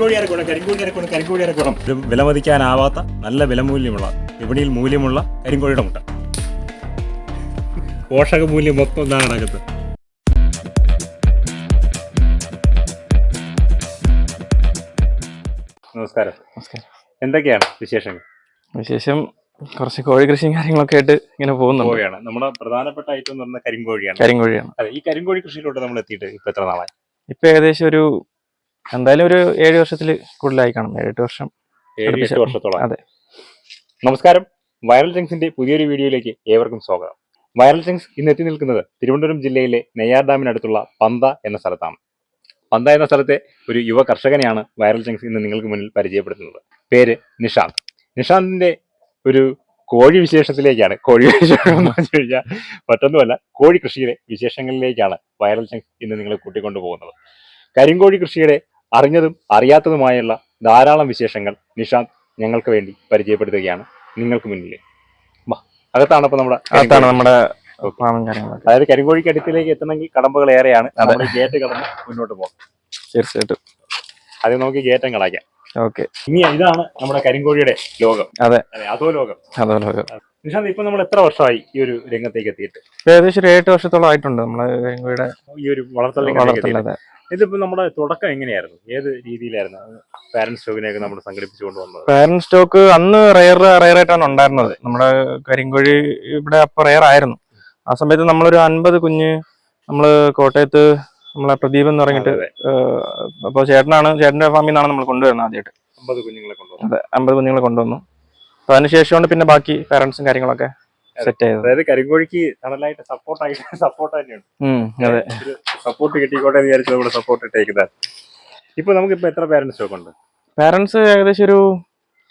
അരക്കണം കരിങ്കോഴി അരക്കണം ഇത് വിലമതിക്കാനാവാത്ത നല്ല വിലമൂല്യമുള്ള വിപണിയിൽ മൂല്യമുള്ള കരിങ്കോഴിയുടെ മുട്ട. പോഷക മൂല്യം മൊത്തം എന്താണ് അകത്ത്. നമസ്കാരം. നമസ്കാരം. എന്തൊക്കെയാണ് വിശേഷങ്ങൾ? വിശേഷം കുറച്ച് കോഴി കൃഷിയും കാര്യങ്ങളൊക്കെ ആയിട്ട് ഇങ്ങനെ പോകുന്നുണ്ട്. കോഴിയാണ്. നമ്മുടെ പ്രധാനപ്പെട്ട ഐറ്റം എന്ന് പറഞ്ഞാൽ കരിങ്കോഴിയാണ്. കരിങ്കോഴിയാണ്. അതെ ഈ കരിങ്കോഴി കൃഷിയിലോട്ട് നമ്മൾ എത്തിയിട്ട് ഇപ്പൊ എത്ര നാളായി? ഇപ്പൊ ഏകദേശം ഒരു എന്തായാലും ഒരു ഏഴ് വർഷത്തിൽ കൂടുതലായി കാണും. ഏഴെട്ട് വർഷം ഏഴ്. വർഷത്തോളം അതെ. നമസ്കാരം. വൈറൽ ജങ്സിന്റെ പുതിയൊരു വീഡിയോയിലേക്ക് ഏവർക്കും സ്വാഗതം. വൈറൽ ജംഗ്സ് ഇന്ന് എത്തി നിൽക്കുന്നത് തിരുവനന്തപുരം ജില്ലയിലെ നെയ്യാർ ഡാമിനടുത്തുള്ള പന്ത എന്ന സ്ഥലത്താണ്. പന്ത എന്ന സ്ഥലത്തെ ഒരു യുവ കർഷകനെയാണ് വൈറൽ ജംഗ്സ് ഇന്ന് നിങ്ങൾക്ക് മുന്നിൽ പരിചയപ്പെടുത്തുന്നത്. പേര് നിഷാന്ത്. നിഷാന്തിന്റെ ഒരു കോഴി വിശേഷത്തിലേക്കാണ് കോഴി വിശേഷം എന്ന് വെച്ച് കഴിഞ്ഞാൽ മറ്റൊന്നുമല്ല കോഴി കൃഷിയിലെ വിശേഷങ്ങളിലേക്കാണ് വൈറൽ ജംഗ്സ് ഇന്ന് നിങ്ങളെ കൂട്ടിക്കൊണ്ടു പോകുന്നത് കരിങ്കോഴി കൃഷിയുടെ അറിഞ്ഞതും അറിയാത്തതുമായുള്ള ധാരാളം വിശേഷങ്ങൾ നിഷാന്ത് ഞങ്ങൾക്ക് വേണ്ടി പരിചയപ്പെടുത്തുകയാണ് നിങ്ങൾക്ക് മുന്നിൽ. അകത്താണ് അപ്പൊ നമ്മുടെ അതാണ് നമ്മുടെ അതായത് കരിങ്കോഴിക്ക് അടുത്തിലേക്ക് എത്തണമെങ്കിൽ കടമ്പകൾ ഏറെയാണ്. നമ്മൾ ഗേറ്റ് കടന്ന് മുന്നോട്ട് പോകാം. തീർച്ചയായിട്ടും. അത് നമുക്ക് ഗേറ്റം കളയ്ക്കാം ഓക്കെ. ഇനി ഇതാണ് നമ്മുടെ കരിങ്കോഴിയുടെ ലോകം. അതെ. അതോ ലോകം. അതോ ലോകം. നിഷാന്ത് ഇപ്പൊ നമ്മൾ എത്ര വർഷമായി ഈ ഒരു രംഗത്തേക്ക് എത്തിയിട്ട്? ഏകദേശം ഒരു എട്ട് വർഷത്തോളം ആയിട്ടുണ്ട് നമ്മൾ കരിങ്കോഴിയുടെ ഈ ഒരു വളർത്തൽ വളർത്തുന്നത് ഇതിപ്പോ നമ്മുടെ തുടക്കം എങ്ങനെയായിരുന്നു? ഏത് രീതിയിലായിരുന്നു? പാരന്റ് സ്റ്റോക്കിനെയൊക്കെ നമ്മൾ സംഘടിപ്പിച്ചുകൊണ്ട് വന്നത്? പാരന്റ് സ്റ്റോക്ക് അന്ന് റയർ റയർ ആയിട്ടാണ് ഉണ്ടായിരുന്നത്. നമ്മുടെ കരിങ്കോഴി ഇവിടെ അപ്പൊ റയർ ആയിരുന്നു. ആ സമയത്ത് നമ്മളൊരു അൻപത് കുഞ്ഞ് നമ്മൾ കോട്ടയത്ത് നമ്മളെ പ്രദീപ് എന്ന് പറഞ്ഞിട്ട് അപ്പൊ അപ്പോൾ ചേട്ടനാണ് ചേട്ടന്റെ ഫാമിൽ നിന്നാണ് നമ്മൾ കൊണ്ടുവരുന്നത് ആദ്യമായിട്ട് അമ്പത് കുഞ്ഞുങ്ങളെ കൊണ്ടുവന്നു അതെ അമ്പത് കുഞ്ഞുങ്ങളെ കൊണ്ടുവന്നു. അപ്പൊ അതിനുശേഷമാണ് പിന്നെ ബാക്കി പാരന്റ്സും കാര്യങ്ങളൊക്കെ സെറ്റ് ചെയ്തത് അതായത് കരിങ്കോഴിക്ക് തണലായിട്ട് സപ്പോർട്ടായിട്ട് സപ്പോർട്ട് തന്നെയാണ് അതെ. സപ്പോർട്ട് കിട്ടിക്കോട്ടെ എന്ന് വിചാരിച്ച് നമ്മുടെ സപ്പോർട്ട് ഇട്ടേക്കുന്നത് ഇപ്പൊ നമുക്കിപ്പോ എത്ര പാരന്റ് സ്റ്റോക്ക് ഉണ്ട്? പാരന്റ്സ് ഏകദേശം ഒരു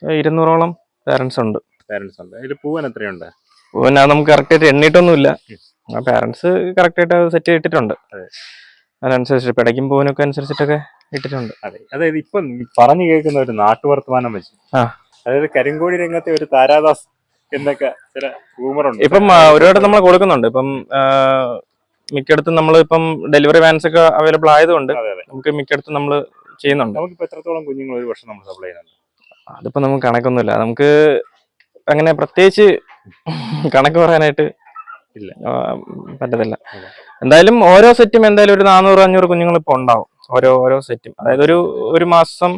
ഇരുന്നൂറോളം പാരന്റ്സ് ഉണ്ട്. പാരന്റ്സ് ഉണ്ട്. അതിൽ പൂവൻ എത്രയുണ്ട്? പൂവനാ അത് നമുക്ക് കറക്റ്റ് ആയിട്ട് എണ്ണിയിട്ടൊന്നുമില്ല ആ പാരന്റ്സ് കറക്റ്റ് ആയിട്ട് സെറ്റ് ചെയ്തിട്ടുണ്ട് അതെ. അതിനനുസരിച്ച് പിടയ്ക്കും പൂവനൊക്കെ അനുസരിച്ചിട്ടൊക്കെ ഇട്ടിട്ടുണ്ട്. അതെ. അതായത് ഇപ്പം പറഞ്ഞു കേൾക്കുന്ന ഒരു നാട്ടുവർത്തമാനം വെച്ച് അതായത് കരിങ്കോഴി രംഗത്തെ ഒരു താരാദാസ് എന്നൊക്കെ ചില റൂമറുണ്ട് ഇപ്പം ഒരുപാട് നമ്മൾ കൊടുക്കുന്നുണ്ട്. ഇപ്പം മിക്കടത്തും മിക്കയിടത്തും നമ്മൾ ഇപ്പം ഡെലിവറി വാൻസ് ഒക്കെ അവൈലബിൾ ആയതുകൊണ്ട് നമുക്ക് മിക്കയിടത്തും നമ്മൾ ചെയ്യുന്നുണ്ട്. നമുക്കിപ്പോ എത്രത്തോളം കുഞ്ഞുങ്ങൾ ഒരു വർഷം നമ്മൾ സപ്ലൈ ചെയ്യുന്നുണ്ട്? അതിപ്പോ നമുക്ക് കണക്കൊന്നുമില്ല. നമുക്ക് അങ്ങനെ പ്രത്യേകിച്ച് കണക്ക് പറയാനായിട്ട് ഇല്ല. പറ്റത്തില്ല. എന്തായാലും ഓരോ സെറ്റും എന്തായാലും ഒരു നാനൂറ് അഞ്ഞൂറ് കുഞ്ഞുങ്ങൾ ഇപ്പൊ ഉണ്ടാവും. ഓരോ ഓരോ സെറ്റും. അതായത് ഒരു ഒരു മാസം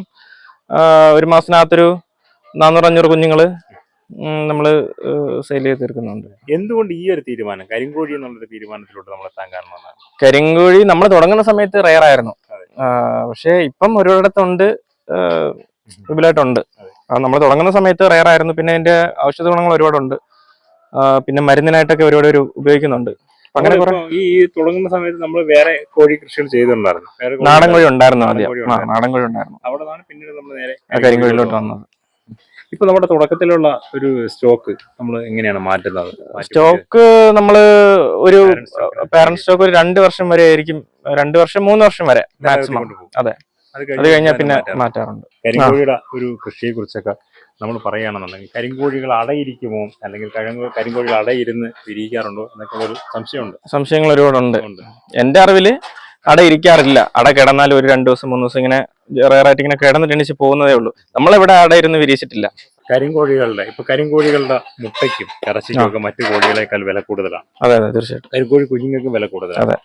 ഒരു മാസത്തിനകത്തൊരു നാനൂറ് അഞ്ഞൂറ് കുഞ്ഞുങ്ങൾ ഉം, നമ്മൾ സെയിൽ ചെയ്ത് തീർക്കുന്നുണ്ട് എന്തുകൊണ്ട് ഈ ഒരു തീരുമാനം? കരിങ്കോഴി എന്നുള്ളൊരു തീരുമാനത്തിലോട്ട് നമ്മൾ എത്താൻ കാരണം കരിങ്കോഴി നമ്മൾ തുടങ്ങുന്ന സമയത്ത് റയർ ആയിരുന്നു. പക്ഷേ ഇപ്പം ഒരുപാടത്തുണ്ട് വിപുലമായിട്ടുണ്ട് നമ്മൾ തുടങ്ങുന്ന സമയത്ത് റയർ ആയിരുന്നു. പിന്നെ അതിന്റെ ഔഷധ ഗുണങ്ങൾ ഒരുപാടുണ്ട്. പിന്നെ മരുന്നിനായിട്ടൊക്കെ ഒരുപാട് ഒരു ഉപയോഗിക്കുന്നുണ്ട്. അങ്ങനെ ഈ തുടങ്ങുന്ന സമയത്ത് നമ്മൾ വേറെ കോഴി കൃഷികൾ ചെയ്തിട്ടുണ്ടായിരുന്നു. നാടൻ കോഴി ഉണ്ടായിരുന്നു. ആദ്യം. നാടൻ കോഴി ഉണ്ടായിരുന്നു. അവിടെ പിന്നീട് നമ്മൾ നേരെ കരിങ്കോഴിയിലോട്ട് വന്നത്. ഇപ്പൊ നമ്മുടെ തുടക്കത്തിലുള്ള ഒരു സ്റ്റോക്ക് നമ്മൾ എങ്ങനെയാണ് മാറ്റുന്നത്? സ്റ്റോക്ക് നമ്മൾ ഒരു പാരന്റ് സ്റ്റോക്ക് ഒരു രണ്ട് വർഷം വരെ ആയിരിക്കും രണ്ട് വർഷം മൂന്ന് വർഷം വരെ മാക്സിമം അതെ. അത് കഴിഞ്ഞാൽ പിന്നെ മാറ്റാറുണ്ട്. കരിങ്കോഴിയുടെ ഒരു കൃഷിയെ കുറിച്ചൊക്കെ നമ്മൾ പറയുകയാണെന്നുണ്ടെങ്കിൽ കരിങ്കോഴികൾ അടയിരിക്കുമോ? അല്ലെങ്കിൽ കരിങ്കോ കരിങ്കോഴികൾ അടയിരുന്ന് വിരിയിക്കാറുണ്ടോ? എന്നൊക്കെ ഒരു സംശയമുണ്ട്. സംശയങ്ങൾ ഒരുപാടുണ്ട്. എന്റെ അറിവിൽ അട ഇരിക്കാറില്ല. അട കിടന്നാൽ ഒരു രണ്ടു ദിവസം മൂന്ന് ദിവസം ഇങ്ങനെ റയറായിട്ട് ഇങ്ങനെ കിടന്നിട്ട് എണീച്ച് പോകുന്നതേ ഉള്ളൂ. നമ്മളിവിടെ അട ഇരുന്ന് വിരിച്ചിട്ടില്ല. കരിങ്കോഴികളുടെ ഇപ്പൊ കരിങ്കോഴികളുടെ മുട്ടയ്ക്കും ഇറച്ചിക്കും ഒക്കെ മറ്റു കോഴികളെക്കാൾ വില കൂടുതലാണ്. അതെ അതെ തീർച്ചയായിട്ടും. കരിങ്കോഴി കുഞ്ഞുങ്ങൾക്കും വില കൂടുതലാണ്. അതെ.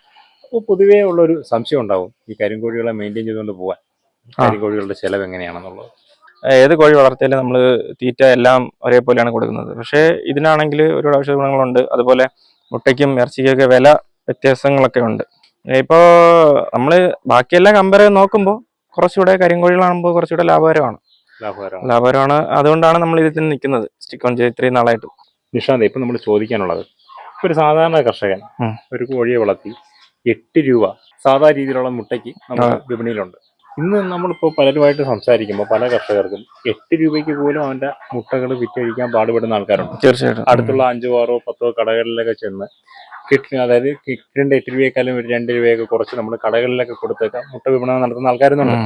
അപ്പോൾ പൊതുവേ ഉള്ള ഒരു സംശയം ഉണ്ടാവും ഈ കരിങ്കോഴികളെ മെയിന്റെയിൻ ചെയ്തുകൊണ്ട് പോകാൻ. കരിങ്കോഴികളുടെ ചെലവ് എങ്ങനെയാണെന്നുള്ളത്? ഏത് കോഴി വളർത്തിയാലും നമ്മൾ തീറ്റ എല്ലാം ഒരേപോലെയാണ് കൊടുക്കുന്നത്. പക്ഷേ ഇതിനാണെങ്കിൽ ഒരുപാട് ഔഷധ ഗുണങ്ങളുണ്ട്. അതുപോലെ മുട്ടയ്ക്കും ഇറച്ചിക്കൊക്കെ വില വ്യത്യാസങ്ങളൊക്കെ ഉണ്ട്. ഇപ്പോൾ നമ്മൾ ബാക്കിയെല്ലാം കമ്പയർ ചെയ്ത് നോക്കുമ്പോൾ കുറച്ചുകൂടെ കരിങ്കോഴികളാകുമ്പോൾ കുറച്ചുകൂടെ ലാഭകരമാണ്. ലാഭകരമാണ്. അതുകൊണ്ടാണ് നമ്മൾ ഇതിൽ നിൽക്കുന്നത്. സ്റ്റിക്ക് ഓൺ ചെയ്ത് ഇത്രയും നാളായിട്ട്. നിഷാന്ത് ഇപ്പൊ നമ്മൾ ചോദിക്കാനുള്ളത് ഒരു സാധാരണ കർഷകൻ ഒരു കോഴിയെ വളർത്തി എട്ട് രൂപ സാധാരണ രീതിയിലുള്ള മുട്ടയ്ക്ക് നമ്മൾ വിപണിയിലുണ്ട്. ഇന്ന് നമ്മളിപ്പോൾ പലരുമായിട്ട് സംസാരിക്കുമ്പോൾ പല കർഷകർക്കും എട്ട് രൂപയ്ക്ക് പോലും അവന്റെ മുട്ടകൾ വിറ്റഴിക്കാൻ പാടുപെടുന്ന ആൾക്കാരുണ്ട്. തീർച്ചയായിട്ടും. അടുത്തുള്ള അഞ്ചോ ആറോ പത്തോ കടകളിലൊക്കെ ചെന്ന് കിട്ടി അതായത് കിട്ടിന്റെ എട്ട് രൂപയെക്കാളും ഒരു രണ്ട് രൂപയൊക്കെ കുറച്ച് നമ്മൾ കടകളിലൊക്കെ കൊടുത്തേക്കാം. മുട്ട വിപണനം നടത്തുന്ന ആൾക്കാരുന്നുണ്ട്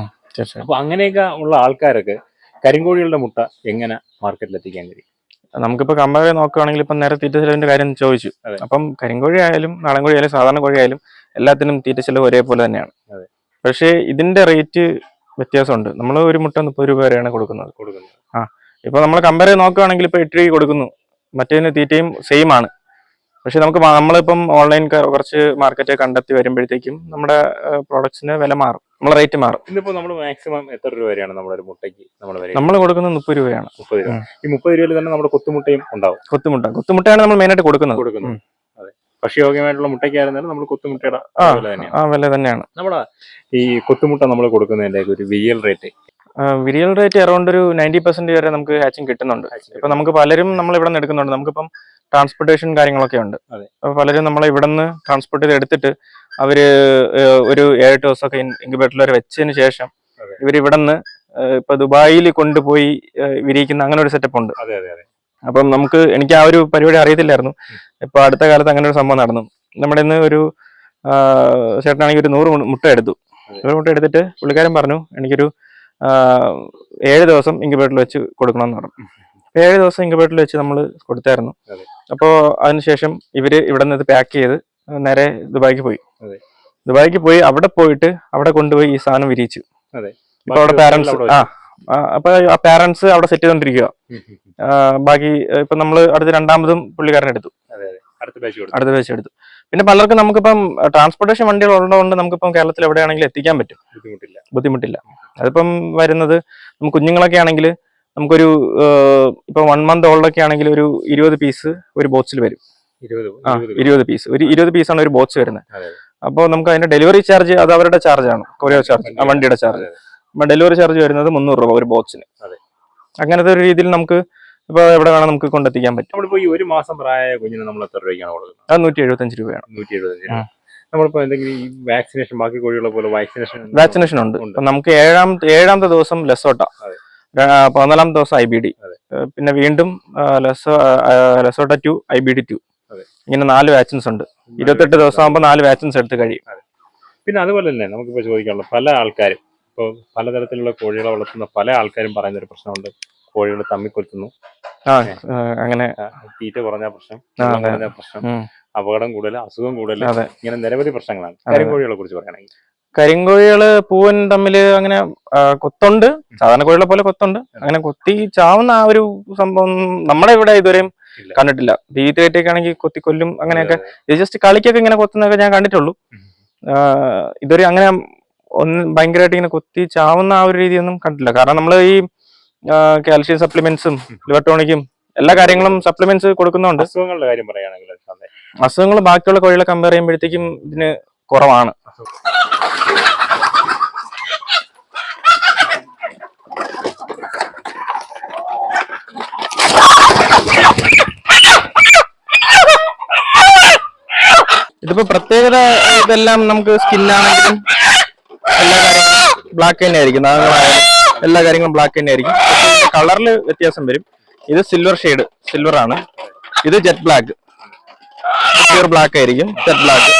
അപ്പൊ അങ്ങനെയൊക്കെ ഉള്ള ആൾക്കാർക്ക് കരിങ്കോഴികളുടെ മുട്ട എങ്ങനെ മാർക്കറ്റിൽ എത്തിക്കാൻ കഴിയും? നമുക്കിപ്പോൾ കമ്പയർ നോക്കുകയാണെങ്കിൽ ഇപ്പം നേരെ തീറ്റ ചെലവിന്റെ കാര്യം ചോദിച്ചു. അപ്പം കരിങ്കോഴി ആയാലും നാടൻ കോഴി ആയാലും സാധാരണ കോഴി ആയാലും എല്ലാത്തിനും തീറ്റ ചെലവ് ഒരേപോലെ തന്നെയാണ്. അതെ. പക്ഷേ ഇതിന്റെ റേറ്റ് വ്യത്യാസമുണ്ട്. നമ്മൾ ഒരു മുട്ട മുപ്പത് രൂപ വരെയാണ് കൊടുക്കുന്നത്. കൊടുക്കുന്നത്. ഇപ്പൊ നമ്മൾ കമ്പയർ ചെയ്ത് നോക്കുകയാണെങ്കിൽ ഇപ്പൊ എട്ട് രൂപ കൊടുക്കുന്നു. മറ്റേതിന് തീറ്റയും സെയിം ആണ്. പക്ഷെ നമുക്ക് നമ്മളിപ്പം ഓൺലൈൻ കുറച്ച് മാർക്കറ്റ് കണ്ടെത്തി വരുമ്പോഴത്തേക്കും നമ്മുടെ പ്രോഡക്റ്റ്സിന് വില മാറും. നമ്മളെ റേറ്റ് മാറും. ഇന്നിപ്പോ നമ്മൾ മാക്സിമം എത്ര രൂപ വരെയാണ് നമ്മുടെ ഒരു മുട്ടയ്ക്ക് നമ്മൾ നമ്മൾ കൊടുക്കുന്നത് മുപ്പത് രൂപയാണ്. മുപ്പത് രൂപ. ഈ മുപ്പത് രൂപയിൽ തന്നെ നമ്മുടെ കൊത്തുമുട്ടയും ഉണ്ടാവും. കൊത്തുമുട്ട. കൊത്തുമുട്ടയാണ് നമ്മൾ മെയിനായിട്ട് കൊടുക്കുന്നത്. കൊടുക്കുന്നത്. ഭക്ഷ്യയോഗ്യമായിട്ടുള്ള മുട്ടയ്ക്കായിരുന്നാലും നമ്മൾ കൊത്തുമുട്ടയുടെ. വില തന്നെയാണ്. ആ വില തന്നെയാണ്. നമ്മുടെ ഈ കൊത്തുമുട്ട നമ്മൾ കൊടുക്കുന്നതിന്റെ ഒരു വിരിയൽ റേറ്റ്. വിരിയൽ റേറ്റ് അറൗണ്ട് ഒരു നയന്റി പെർസെന്റ് വരെ നമുക്ക് ഹാച്ചിങ് കിട്ടുന്നുണ്ട്. ഇപ്പൊ നമുക്ക് പലരും നമ്മൾ ഇവിടെ നിന്ന് എടുക്കുന്നുണ്ട്. നമുക്കിപ്പം ട്രാൻസ്പോർട്ടേഷൻ കാര്യങ്ങളൊക്കെ ഉണ്ട്. അപ്പൊ പലരും നമ്മളെ ഇവിടെ നിന്ന് ട്രാൻസ്പോർട്ട് ചെയ്ത് എടുത്തിട്ട് അവർ ഒരു ഏഴെട്ട് ദിവസമൊക്കെ ഇൻക്യുബേറ്ററിൽ വരെ വെച്ചതിന് ശേഷം ഇവർ ഇവിടെ നിന്ന് ഇപ്പൊ ദുബായിൽ കൊണ്ടുപോയി വിരിയിക്കുന്ന അങ്ങനെ ഒരു സെറ്റപ്പ് ഉണ്ട്. അതെ അതെ. അപ്പം നമുക്ക് എനിക്ക് ആ ഒരു പരിപാടി അറിയത്തില്ലായിരുന്നു. ഇപ്പൊ അടുത്ത കാലത്ത് അങ്ങനെ ഒരു സംഭവം നടന്നു. നമ്മുടെ ഇന്ന് ഒരു ചേട്ടനാണെങ്കിൽ ഒരു നൂറ് മുട്ട എടുത്തു. നൂറ് മുട്ട എടുത്തിട്ട് പുള്ളിക്കാരൻ പറഞ്ഞു എനിക്കൊരു ഏഴ് ദിവസം ഇൻക്യുബേറ്ററിൽ വെച്ച് കൊടുക്കണം എന്ന് പറഞ്ഞു ഏഴ് ദിവസം ഇൻക്യുബേറ്ററിൽ വെച്ച് നമ്മൾ കൊടുത്തായിരുന്നു. അപ്പോൾ അതിനുശേഷം ഇവർ ഇവിടെ നിന്ന് ഇത് പാക്ക് ചെയ്ത് നേരെ ദുബായിക്ക് പോയി. ദുബായിക്ക് പോയി അവിടെ പോയിട്ട് അവിടെ കൊണ്ടുപോയി ഈ സാധനം വിരിയിച്ചു. അവിടെ പാരന്റ്സ് ആ, അപ്പൊ ആ പാരന്റ്സ് അവിടെ സെറ്റ് ചെയ്തോണ്ടിരിക്കുക ബാക്കി ഇപ്പൊ നമ്മൾ അടുത്ത രണ്ടാമതും പുള്ളിക്കാരൻ എടുത്തു. അടുത്ത ബാച്ച് എടുത്തു. പിന്നെ പലർക്കും നമുക്കിപ്പം ട്രാൻസ്പോർട്ടേഷൻ വണ്ടികൾ ഉള്ളതുകൊണ്ട് നമുക്കിപ്പം കേരളത്തിൽ എവിടെയാണെങ്കിലും എത്തിക്കാൻ പറ്റും. ബുദ്ധിമുട്ടില്ല. ബുദ്ധിമുട്ടില്ല. അതിപ്പം വരുന്നത് നമുക്ക് കുഞ്ഞുങ്ങളൊക്കെ ആണെങ്കിൽ നമുക്കൊരു ഇപ്പൊ വൺ മന്ത് ഓൾഡൊക്കെ ആണെങ്കിൽ ഒരു ഇരുപത് പീസ് ഒരു ബോക്സിൽ വരും. ആ ഇരുപത് പീസ് ഒരു ഇരുപത് പീസാണ് ഒരു ബോക്സ് വരുന്നത്. അപ്പോൾ നമുക്ക് അതിന്റെ ഡെലിവറി ചാർജ് അത് അവരുടെ ചാർജ് ആണ്. കൊറിയർ ചാർജ് വണ്ടിയുടെ ചാർജ് ഡെലിവറി ചാർജ് വരുന്നത് മുന്നൂറ് രൂപ ഒരു ബോക്സിന്. അങ്ങനത്തെ ഒരു രീതിയിൽ നമുക്ക് ഇപ്പൊ എവിടെ വേണം നമുക്ക് കൊണ്ടെത്തിക്കാൻ പറ്റും. നമ്മളിപ്പോ ഈ ഒരു മാസം പ്രായമായ കുഞ്ഞിന് നമ്മൾ എത്ര രൂപയ്ക്കാണ് കൊടുക്കുന്നത്? അത് നൂറ്റി എഴുപത്തഞ്ച് രൂപയാണ് നൂറ്റി എഴുപത്തഞ്ച്. നമ്മളിപ്പോ എന്തെങ്കിലും ഈ വാക്സിനേഷൻ ബാക്കി കോഴികളെ പോലെ വാക്സിനേഷൻ വാക്സിനേഷൻ ഉണ്ട്. നമുക്ക് ഏഴാം ഏഴാമത്തെ ദിവസം ലെസോട്ട. പതിനാലാമത്തെ ദിവസം ഐ ബി ഡി. പിന്നെ വീണ്ടും ലെസോ LaSota two I B D two. ഇങ്ങനെ നാല് വാക്സിൻസ് ഉണ്ട്. ഇരുപത്തെട്ട് ദിവസം ആകുമ്പോൾ നാല് വാക്സിൻസ് എടുത്ത് കഴിയും. പിന്നെ അതുപോലെ തന്നെ നമുക്കിപ്പോ ചോദിക്കാനുള്ള പല ആൾക്കാരും ഇപ്പോൾ പലതരത്തിലുള്ള കോഴികളെ വളർത്തുന്ന പല ആൾക്കാരും പറയുന്ന ഒരു പ്രശ്നമുണ്ട്. കോഴികൾ തമ്മിക്കൊത്തുന്നു അങ്ങനെ. തീറ്റ കുറഞ്ഞ പ്രശ്നം കുറഞ്ഞ പ്രശ്നം അപകടം കൂടുതൽ അസുഖം കൂടുതൽ ഇങ്ങനെ നിരവധി പ്രശ്നങ്ങളാണ്. കരിങ്കോഴികളെ കുറിച്ച് പറയുകയാണെങ്കിൽ. കരിങ്കോഴികൾ പൂവൻ തമ്മിൽ അങ്ങനെ കൊത്തുണ്ട്. സാധാരണ കോഴികളെ പോലെ കൊത്തുണ്ട്. അങ്ങനെ കൊത്തി ചാവുന്ന ആ ഒരു സംഭവം നമ്മുടെ ഇവിടെ ഇതുവരെയും. കണ്ടിട്ടില്ല. തീറ്റയൊക്കെ ആണെങ്കിൽ കൊത്തി കൊല്ലും അങ്ങനെയൊക്കെ. ജസ്റ്റ് കളിക്കൊക്കെ ഇങ്ങനെ കൊത്തുന്നൊക്കെ ഞാൻ കണ്ടിട്ടുള്ളൂ. ഇതുവരെ അങ്ങനെ ഒന്ന് ഭയങ്കരമായിട്ട് ഇങ്ങനെ കൊത്തി ചാവുന്ന ആ ഒരു രീതിയൊന്നും കണ്ടില്ല കാരണം നമ്മൾ ഈ കാൽഷ്യം സപ്ലിമെന്റ്സും ഇലക്ട്രോണിക്കും എല്ലാ കാര്യങ്ങളും സപ്ലിമെന്റ്സ് കൊടുക്കുന്നുണ്ട്. അസുഖങ്ങളുടെ കാര്യം പറയുകയാണെങ്കിൽ. അസുഖങ്ങൾ ബാക്കിയുള്ള കോഴികളെ കമ്പയർ ചെയ്യുമ്പോഴത്തേക്കും ഇതിന് കുറവാണ്. ഇതിപ്പോ പ്രത്യേകത ഇതെല്ലാം നമുക്ക് സ്കിന്നാണെങ്കിലും എല്ലാ കാര്യങ്ങളും ബ്ലാക്ക് തന്നെ ആയിരിക്കും നാഗങ്ങളായാലും എല്ലാ കാര്യങ്ങളും ബ്ലാക്ക് തന്നെ ആയിരിക്കും കളറിൽ വ്യത്യാസം വരും. ഇത് സിൽവർ ഷെയ്ഡ് സിൽവർ ആണ്. ഇത് ജെറ്റ് ബ്ലാക്ക് പ്യൂർ ബ്ലാക്ക് ആയിരിക്കും ജെറ്റ് ബ്ലാക്ക്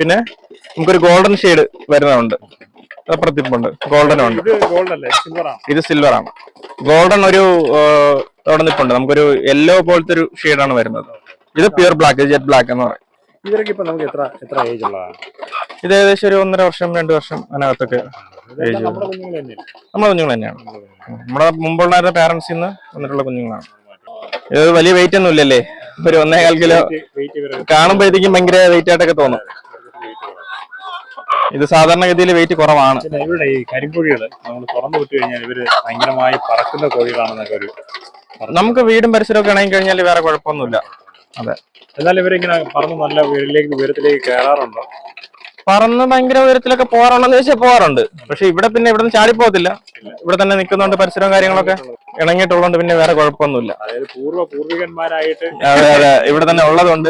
പിന്നെ നമുക്കൊരു ഗോൾഡൻ ഷെയ്ഡ് വരുന്നുണ്ട് അപ്പുറത്തിപ്പുണ്ട് ഗോൾഡൻ ഉണ്ട്. ഇത് സിൽവർ ആണ്. ഗോൾഡൻ ഒരു അവിടെ നിൽപ്പുണ്ട് നമുക്കൊരു യെല്ലോ പോലത്തെ ഒരു ഷെയ്ഡാണ് വരുന്നത്. ഇത് പ്യൂർ ബ്ലാക്ക് ജെറ്റ് ബ്ലാക്ക് എന്ന് പറയും. ഇവരൊക്കെ ഇപ്പൊ നമുക്ക് എത്ര എത്ര ഏജ് ഉള്ളതാണ്? ഇത് ഏകദേശം ഒരു ഒന്നര വർഷം രണ്ട് വർഷം അതിനകത്തൊക്കെ ഇതെല്ലാം നമ്മുടെ കുഞ്ഞുങ്ങൾ തന്നെയാണ്. നമ്മുടെ മുമ്പുള്ള പാരന്റ്സിൽ നിന്ന് വന്നിട്ടുള്ള കുഞ്ഞുങ്ങളാണ്. ഇത് വലിയ വെയിറ്റ് ഒന്നും ഇല്ലല്ലേ? ഒരു ഒന്നേകാൽ കിലോ കാണുമ്പോഴത്തേക്കും ഭയങ്കര വെയിറ്റ് ആയിട്ടൊക്കെ തോന്നും. ഇത് സാധാരണഗതിയിൽ വെയിറ്റ് കുറവാണ്. ഇവരുടെ ഈ നമ്മൾ തുറന്നു വിട്ടു കഴിഞ്ഞാൽ ഇവർ ഭയങ്കരമായി പറക്കുന്ന കോഴികളാണെന്നൊക്കെ ഒരു നമുക്ക് വീടും പരിസരമൊക്കെ ഇണങ്ങി കഴിഞ്ഞാൽ വേറെ കുഴപ്പമൊന്നുമില്ല. അതെ. എന്നാൽ ഇവരിങ്ങനെ പറന്ന് നല്ല ഉയരിലേക്ക് ഉയരത്തിലേക്ക് കയറാറുണ്ടോ. പറന്ന് ഭയങ്കര ഉയരത്തിലൊക്കെ പോകാറുണ്ടെന്ന് ചോദിച്ചാൽ പോകാറുണ്ട്. പക്ഷെ ഇവിടെ പിന്നെ ഇവിടെ നിന്ന് ചാടിപ്പോകത്തില്ല ഇവിടെ തന്നെ നിൽക്കുന്നതുകൊണ്ട് പരിസരവും കാര്യങ്ങളൊക്കെ ഇണങ്ങിയിട്ടുള്ളതുകൊണ്ട് പിന്നെ വേറെ കുഴപ്പമൊന്നുമില്ല. പൂർവ പൂർവികന്മാരായിട്ട് അതെ അതെ. ഇവിടെ തന്നെ ഉള്ളതുകൊണ്ട്.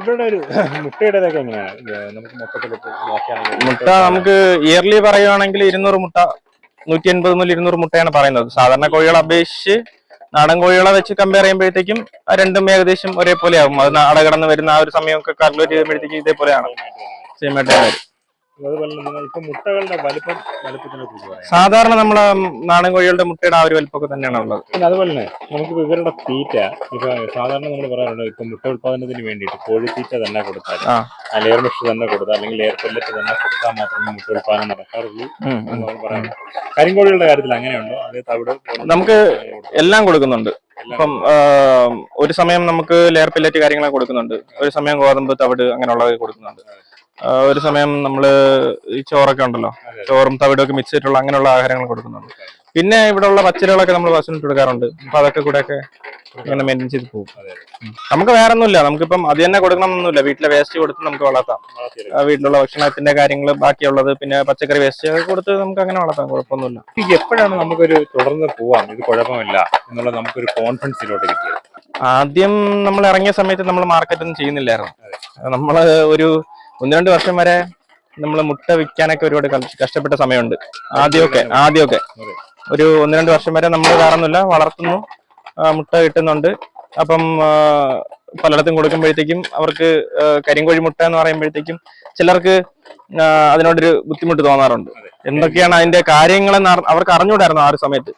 ഇവരുടെ ഒരു മുട്ടയുടേതൊക്കെ എങ്ങനെയാണ് നമുക്ക് മൊത്തത്തിൽ മുട്ട നമുക്ക് ഇയർലി പറയുവാണെങ്കിൽ ഇരുന്നൂറ് മുട്ട നൂറ്റി എൺപത് മുതൽ ഇരുന്നൂറ് മുട്ടയാണ് പറയുന്നത്. സാധാരണ കോഴികളെ അപേക്ഷിച്ച് നാടൻ കോഴികളെ വെച്ച് കമ്പയർ ചെയ്യുമ്പോഴത്തേക്കും രണ്ടും ഏകദേശം ഒരേപോലെ ആവും അത് അടകടന്ന് വരുന്ന ആ ഒരു സമയമൊക്കെ കാൽക്കുലേറ്റ് ചെയ്യുമ്പോഴത്തേക്കും ഇതേപോലെയാണ്. സെയിം ആയിട്ട് വരും. അതുപോലെ ഇപ്പൊ മുട്ടകളുടെ വലിപ്പം വലിപ്പത്തിനെ കുറിച്ച് പറയാം. സാധാരണ നമ്മളെ നാടൻ കോഴികളുടെ മുട്ടയുടെ ആ ഒരു വലിപ്പമൊക്കെ തന്നെയാണ് ഉള്ളത്. പിന്നെ അതുപോലെ തന്നെ നമുക്ക് ഇവരുടെ തീറ്റ ഇപ്പൊ സാധാരണ നമ്മൾ പറയാറുണ്ട് ഇപ്പൊ മുട്ട ഉൽപാദനത്തിന് വേണ്ടിയിട്ട് കോഴിത്തീറ്റ തന്നെ കൊടുത്താൽ ലെയർ മിഷ് തന്നെ കൊടുത്താൽ അല്ലെങ്കിൽ ലെയർ പെല്ലറ്റ് തന്നെ കൊടുത്താൽ മാത്രമേ മുട്ട ഉൽപാദനം നടക്കാറുള്ളൂ പറയാം എന്ന് നമ്മൾ പറയാറുണ്ട് കരിങ്കോഴികളുടെ കാര്യത്തിൽ അങ്ങനെയുണ്ടോ. അത് തവിട് നമുക്ക് എല്ലാം കൊടുക്കുന്നുണ്ട്. ഇപ്പം ഒരു സമയം നമുക്ക് ലെയർ പെല്ലറ്റ് കാര്യങ്ങളൊക്കെ കൊടുക്കുന്നുണ്ട്. ഒരു സമയം ഗോതമ്പ് തവിട് അങ്ങനെയുള്ളതൊക്കെ കൊടുക്കുന്നുണ്ട്. ഒരു സമയം നമ്മൾ ഈ ചോറൊക്കെ ഉണ്ടല്ലോ ചോറും തവിടും ഒക്കെ മിക്സ് ചെയ്തിട്ടുള്ള അങ്ങനെയുള്ള ആഹാരങ്ങൾ കൊടുക്കുന്നുണ്ട്. പിന്നെ ഇവിടെ ഉള്ള പച്ചരികളൊക്കെ നമ്മൾ ഭക്ഷണം കൊടുക്കാറുണ്ട് അപ്പൊ അതൊക്കെ കൂടെ ഒക്കെ ഇങ്ങനെ മെയിന്റെയിൻ ചെയ്ത് പോകും. നമുക്ക് വേറെ ഒന്നുമില്ല നമുക്കിപ്പം അത് തന്നെ കൊടുക്കണമെന്നൊന്നുമില്ല. വീട്ടിലെ വേസ്റ്റ് കൊടുത്ത് നമുക്ക് വളർത്താം. വീട്ടിലുള്ള ഭക്ഷണത്തിന്റെ കാര്യങ്ങൾ ബാക്കിയുള്ളത് പിന്നെ പച്ചക്കറി വേസ്റ്റ് ഒക്കെ കൊടുത്ത് നമുക്ക് അങ്ങനെ വളർത്താം. കുഴപ്പമൊന്നുമില്ല. എപ്പോഴാണ് നമുക്കൊരു തുടർന്ന് പോവാം? ഇത് കുഴപ്പമില്ല എന്നുള്ള നമുക്കൊരു കോൺഫിഡൻസിലോട്ട് കിട്ടിയത്. ആദ്യം നമ്മൾ ഇറങ്ങിയ സമയത്ത് നമ്മൾ മാർക്കറ്റ് ഒന്നും ചെയ്യുന്നില്ലായിരുന്നു. നമ്മൾ ഒരു ഒന്ന് രണ്ട് വർഷം വരെ നമ്മൾ മുട്ട വിൽക്കാനൊക്കെ ഒരുപാട് കഷ്ടപ്പെട്ട സമയമുണ്ട്. ആദ്യമൊക്കെ ആദ്യമൊക്കെ. ഒരു ഒന്ന് രണ്ട് വർഷം വരെ നമ്മൾ കാണുന്നില്ല വളർത്തുന്നു. മുട്ട കിട്ടുന്നുണ്ട്. അപ്പം പലയിടത്തും കൊടുക്കുമ്പോഴത്തേക്കും അവർക്ക് കരിങ്കോഴി മുട്ട എന്ന് പറയുമ്പോഴത്തേക്കും ചിലർക്ക് അതിനോടൊരു ബുദ്ധിമുട്ട് തോന്നാറുണ്ട്. എന്തൊക്കെയാണ് അതിന്റെ കാര്യങ്ങളെന്ന് അവർക്ക് അറിഞ്ഞുകൂടായിരുന്നു ആ ഒരു സമയത്ത്.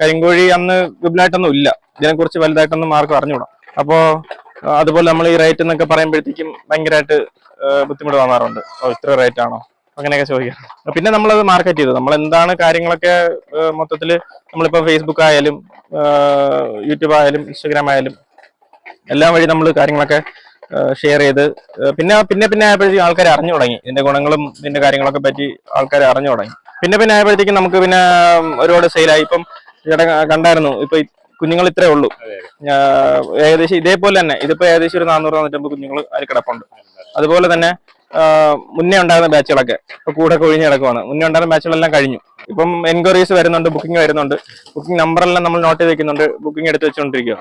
കരിങ്കോഴി അന്ന് വിപുലമായിട്ടൊന്നും ഇല്ല. ഇതിനെക്കുറിച്ച് വലുതായിട്ടൊന്നും ആർക്കും അറിഞ്ഞുകൂടാം. അപ്പോ അതുപോലെ നമ്മൾ ഈ റേറ്റ് എന്നൊക്കെ പറയുമ്പോഴത്തേക്കും ഭയങ്കരമായിട്ട് ബുദ്ധിമുട്ട് തോന്നാറുണ്ട്. ഓ ഇത്ര റേറ്റ് ആണോ? അങ്ങനെയൊക്കെ ചോദിക്കാം പിന്നെ നമ്മളത് മാർക്കറ്റ് ചെയ്തു. നമ്മൾ എന്താണ് കാര്യങ്ങളൊക്കെ മൊത്തത്തിൽ നമ്മളിപ്പോൾ ഫേസ്ബുക്ക് ആയാലും യൂട്യൂബ് ആയാലും ഇൻസ്റ്റഗ്രാം ആയാലും എല്ലാം വഴി നമ്മൾ കാര്യങ്ങളൊക്കെ ഷെയർ ചെയ്ത് പിന്നെ പിന്നെ പിന്നെ ആയപ്പോഴത്തേക്കും ആൾക്കാർ അറിഞ്ഞു തുടങ്ങി. ഇതിന്റെ ഗുണങ്ങളും ഇതിന്റെ കാര്യങ്ങളൊക്കെ പറ്റി ആൾക്കാർ അറിഞ്ഞു തുടങ്ങി. പിന്നെ പിന്നെ ആയപ്പോഴത്തേക്കും നമുക്ക് പിന്നെ ഒരുപാട് സെയിലായി ഇപ്പം ചേട്ടൻ കണ്ടായിരുന്നു. ഇപ്പൊ കുഞ്ഞുങ്ങൾ ഇത്രേ ഉള്ളൂ ഏകദേശം ഇതേപോലെ തന്നെ. ഇതിപ്പോ ഏകദേശം ഒരു നാനൂറ് നാനൂറ്റമ്പത് കുഞ്ഞുങ്ങൾ അതിൽ കിടപ്പുണ്ട്. അതുപോലെ തന്നെ മുന്നേ ഉണ്ടായിരുന്ന ബാച്ചുകളൊക്കെ ഇപ്പൊ കൂടെ കൊഴിഞ്ഞ് കിടക്കുവാണ്. മുന്നേ ഉണ്ടായിരുന്ന ബാച്ചുകളെല്ലാം കഴിഞ്ഞു. ഇപ്പം എൻക്വയറീസ് വരുന്നുണ്ട് ബുക്കിംഗ് വരുന്നുണ്ട്. ബുക്കിംഗ് നമ്പറെല്ലാം നമ്മൾ നോട്ട് ചെയ്ത് വെക്കുന്നുണ്ട് ബുക്കിംഗ് എടുത്ത് വെച്ചുകൊണ്ടിരിക്കുക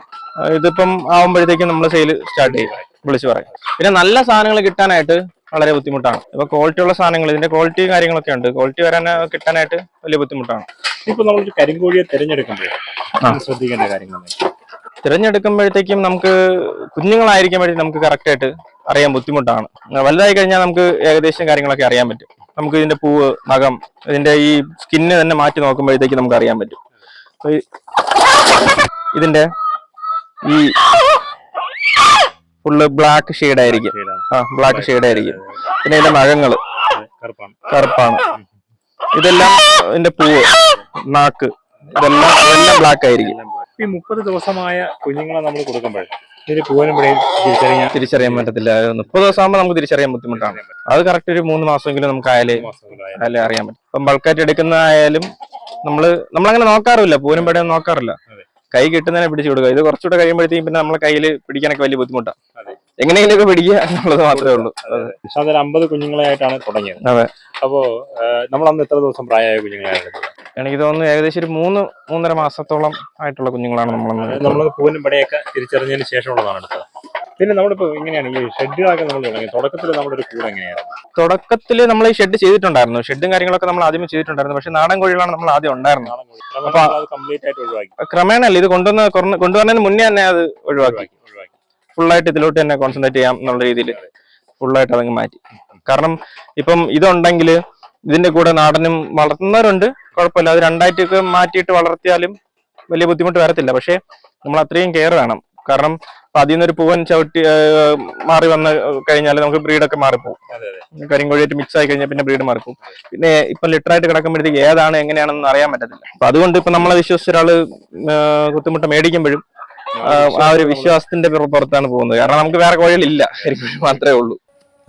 ഇതിപ്പം ആവുമ്പോഴത്തേക്കും നമ്മൾ സെയിൽ സ്റ്റാർട്ട് ചെയ്യും. വിളിച്ചു പറയാം. പിന്നെ നല്ല സാധനങ്ങൾ കിട്ടാനായിട്ട് വളരെ ബുദ്ധിമുട്ടാണ്. ഇപ്പൊ ക്വാളിറ്റി ഉള്ള സാധനങ്ങൾ ഇതിന്റെ ക്വാളിറ്റി കാര്യങ്ങളൊക്കെ ഉണ്ട്. ക്വാളിറ്റി വരാൻ കിട്ടാനായിട്ട് വലിയ ബുദ്ധിമുട്ടാണ്. ഇപ്പൊ നമ്മൾ കരിങ്കോഴിയെ തിരഞ്ഞെടുക്കുമ്പോൾ. ശ്രദ്ധിക്കേണ്ട കാര്യങ്ങൾ തിരഞ്ഞെടുക്കുമ്പോഴത്തേക്കും നമുക്ക് കുഞ്ഞുങ്ങളായിരിക്കുമ്പോഴത്തേക്കും നമുക്ക് കറക്റ്റ് ആയിട്ട് അറിയാൻ ബുദ്ധിമുട്ടാണ്. വലുതായി കഴിഞ്ഞാൽ നമുക്ക് ഏകദേശം കാര്യങ്ങളൊക്കെ അറിയാൻ പറ്റും. നമുക്ക് ഇതിന്റെ പൂവ് നഖം ഇതിന്റെ ഈ സ്കിന്ന് തന്നെ മാറ്റി നോക്കുമ്പോഴത്തേക്കും നമുക്ക് അറിയാൻ പറ്റും. ഇതിന്റെ ഈ ഫുള്ള് ബ്ലാക്ക് ഷെയ്ഡ് ആയിരിക്കും. ആ ബ്ലാക്ക് ഷെയ്ഡ് ആയിരിക്കും. പിന്നെ ഇതിന്റെ നഖങ്ങൾ. കറുപ്പാണ്. കറുപ്പാണ്. ഇതെല്ലാം ഇതിന്റെ പൂവ് നാക്ക്. ഇതെല്ലാം ഇതെല്ലാം ബ്ലാക്ക് ആയിരിക്കും. ഈ മുപ്പത് ദിവസമായ കുഞ്ഞുങ്ങളെ നമ്മൾ കൊടുക്കുമ്പോൾ ഇതിന് പൂവനും പിടിയും തിരിച്ചറിയാൻ തിരിച്ചറിയാൻ പറ്റത്തില്ല. മുപ്പത് ദിവസം ആകുമ്പോൾ നമുക്ക് തിരിച്ചറിയാൻ ബുദ്ധിമുട്ടാണ്. അത് കറക്റ്റ് ഒരു മൂന്ന് മാസമെങ്കിലും നമുക്ക് അയൽ മാസങ്ങളായ അറിയാൻ പറ്റും. ഇപ്പം ബൾക്കായിട്ട് എടുക്കുന്ന ആയാലും നമ്മൾ നമ്മളങ്ങനെ നോക്കാറില്ല. പൂരം പടയൊന്നും നോക്കാറില്ല. കൈ കിട്ടുന്നതിനെ പിടിച്ചു കൊടുക്കുക. ഇത് കുറച്ചുകൂടെ കഴിയുമ്പോഴത്തേക്കും പിന്നെ നമ്മളെ കയ്യിൽ പിടിക്കാനൊക്കെ വലിയ ബുദ്ധിമുട്ടാണ് അതെ. എങ്ങനെയെങ്കിലുമൊക്കെ പിടിക്കുക എന്നുള്ളത് മാത്രമേ ഉള്ളൂ. നിശാന്തര അമ്പത് കുഞ്ഞുങ്ങളായിട്ടാണ് തുടങ്ങിയത്. അതെ. അപ്പോ നമ്മൾ അന്ന് എത്ര ദിവസം പ്രായമായ കുഞ്ഞുങ്ങളെയാണ് എടുത്തത്? എനിക്ക് തോന്നുന്നു ഏകദേശം ഒരു മൂന്ന് മൂന്നര മാസത്തോളം ആയിട്ടുള്ള കുഞ്ഞുങ്ങളാണ് നമ്മൾ നമ്മൾ പൂവിനും പടയൊക്കെ തിരിച്ചറിഞ്ഞതിന് ശേഷമുള്ളതാണ് എടുത്തത് പിന്നെ നമ്മളിപ്പോ ഇങ്ങനെയാണ് ഈ ഷെഡുകളൊക്കെ നമ്മൾ തുടങ്ങി. തുടക്കത്തിൽ നമ്മുടെ ഒരു കൂട് എങ്ങനെയാണ് തുടക്കത്തിൽ നമ്മൾ ഈ ഷെഡ് ചെയ്തിട്ടുണ്ടായിരുന്നു. ഷെഡും കാര്യങ്ങളൊക്കെ നമ്മൾ ആദ്യം ചെയ്തിട്ടുണ്ടായിരുന്നു. പക്ഷെ നാടൻ കോഴികളാണ് നമ്മൾ ആദ്യം ഉണ്ടായിരുന്നത്. അപ്പൊ അത് കംപ്ലീറ്റ് ആയിട്ട് ഒഴിവാക്കി. ക്രമേണ അല്ല ഇത് കൊണ്ടുവന്ന് കൊണ്ടുവന്നതിന് മുന്നേ തന്നെ അത് ഒഴിവാക്കി. ഫുള്ളായിട്ട് ഇതിലോട്ട് തന്നെ കോൺസെൻട്രേറ്റ് ചെയ്യാം എന്നുള്ള രീതിയിൽ ഫുള്ളായിട്ട് അതങ്ങ് മാറ്റി. കാരണം ഇപ്പം ഇതുണ്ടെങ്കിൽ ഇതിന്റെ കൂടെ നാടനും വളർത്തുന്നവരുണ്ട്. കുഴപ്പമില്ല. അത് രണ്ടായിട്ടൊക്കെ മാറ്റിയിട്ട് വളർത്തിയാലും വലിയ ബുദ്ധിമുട്ട് വരത്തില്ല. പക്ഷേ നമ്മൾ അത്രയും കെയർ വേണം. കാരണം അതിൽ നിന്നൊരു പൂവൻ ചവിട്ടി മാറി വന്ന് കഴിഞ്ഞാൽ നമുക്ക് ബ്രീഡൊക്കെ മാറിപ്പോകും കരിങ്കോഴിയായിട്ട് മിക്സ് ആയി കഴിഞ്ഞാൽ പിന്നെ ബ്രീഡ് മാറിപ്പോകും പിന്നെ ഇപ്പൊ ലിറ്ററായിട്ട് കിടക്കുമ്പോഴത്തേക്ക് ഏതാണ് എങ്ങനെയാണെന്ന് അറിയാൻ പറ്റത്തില്ല. അപ്പൊ അതുകൊണ്ട് ഇപ്പൊ നമ്മളെ വിശ്വസിച്ച ഒരാൾ കുത്തുമുട്ട മേടിക്കുമ്പോഴും ആ, ഒരു വിശ്വാസത്തിന്റെ പുറ- പുറത്താണ് പോകുന്നത്. കാരണം നമുക്ക് വേറെ കോഴികളില്ല. കരിങ്കോഴി മാത്രമേ ഉള്ളൂ.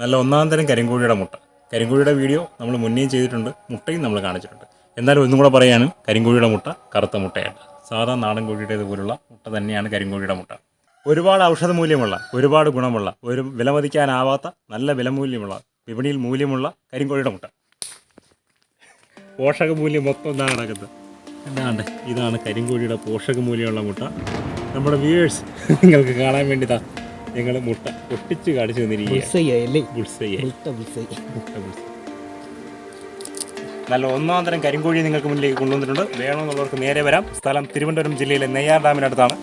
നല്ല ഒന്നാം തരം കരിങ്കോഴിയുടെ മുട്ട. കരിങ്കോഴിയുടെ വീഡിയോ നമ്മൾ മുന്നേ ചെയ്തിട്ടുണ്ട് മുട്ടയും നമ്മൾ കാണിച്ചിട്ടുണ്ട്. എന്നാലും ഒന്നും കൂടെ പറയാണ് കരിങ്കോഴിയുടെ മുട്ട കറുത്ത മുട്ടയാണ് സാധാ നാടൻ കോഴിയുടേതുപോലുള്ള മുട്ട തന്നെയാണ് കരിങ്കോഴിയുടെ മുട്ട. ഒരുപാട് ഔഷധ മൂല്യമുള്ള ഒരുപാട് ഗുണമുള്ള ഒരു വിലമതിക്കാനാവാത്ത നല്ല വിലമൂല്യമുള്ള വിപണിയിൽ മൂല്യമുള്ള കരിങ്കോഴിയുടെ മുട്ട. പോഷക മൂല്യം മൊത്തം എന്താണ് നടക്കുന്നത് എന്താണ്ട് ഇതാണ് കരിങ്കോഴിയുടെ പോഷക മൂല്യമുള്ള മുട്ട. നമ്മുടെ വ്യൂവേഴ്സ് നിങ്ങൾക്ക് കാണാൻ വേണ്ടിതാ. ഞങ്ങൾ മുട്ട ഒട്ടിച്ച് കാണിച്ചു തന്നിരിക്കുകയാണ്. നല്ല ഒന്നാം തരം കരിങ്കോഴി നിങ്ങൾക്ക് മുന്നിലേക്ക് കൊണ്ടുവന്നിട്ടുണ്ട്. വേണമെന്നുള്ളവർക്ക് നേരെ വരാം. സ്ഥലം തിരുവനന്തപുരം ജില്ലയിലെ നെയ്യാർ ഡാമിനടുത്താണ്.